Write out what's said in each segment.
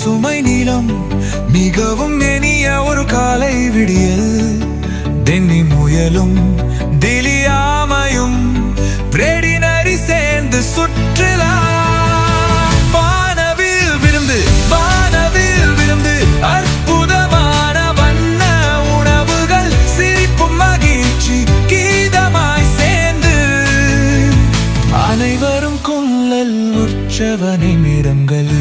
சுமை நீளம் மிகவும் நெனிய ஒரு காலை விடியல். தென்னி முயலும் திலியாமையும் பிரேடினரி சேர்ந்து சுற்றுலா. வானவில் விருந்து வானவில் விருந்து அற்புதமான வண்ண உணவுகள் சிரிப்பும் மகிழ்ச்சி கீதமாய் சேர்ந்து. அனைவரும் கொள்ளல் உற்சவனை நிறங்கள்.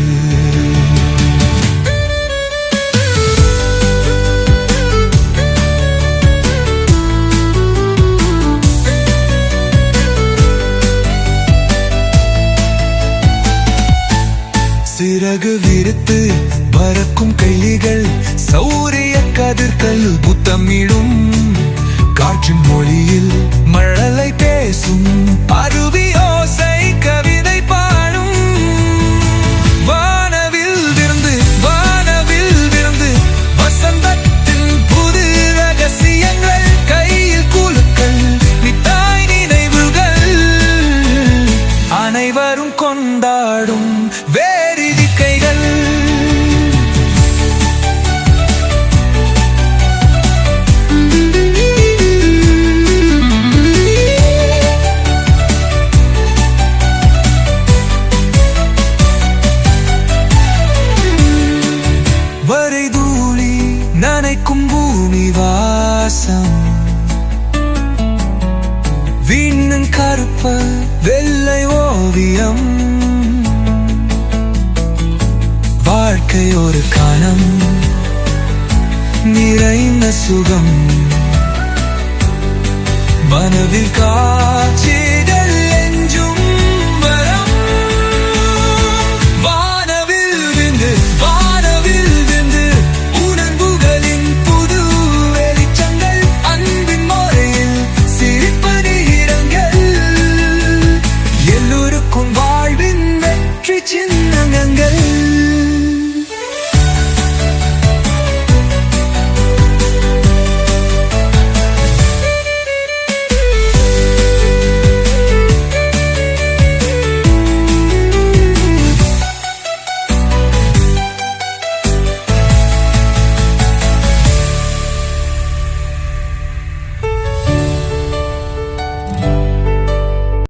சிறகு விருத்து பறக்கும் கைலிகள் சௌரிய கதிர்கள் புத்தமிடும். காற்றின் மொழியில் மழலை பேசும் அருவி ஓசை கவிதை பாடும். வானவில் விருந்து வானவில் விருந்து வசந்தத்தின் புது ரகசியங்கள் கையில் குழுக்கள் நித்தாய் நினைவுகள். அனைவரும் கொண்டாடும் வே கருப்பு வெள்ளை ஓவியம். வாழ்க்கை ஒரு கணம் நிறைந்த சுகம். மனதில் காட்சி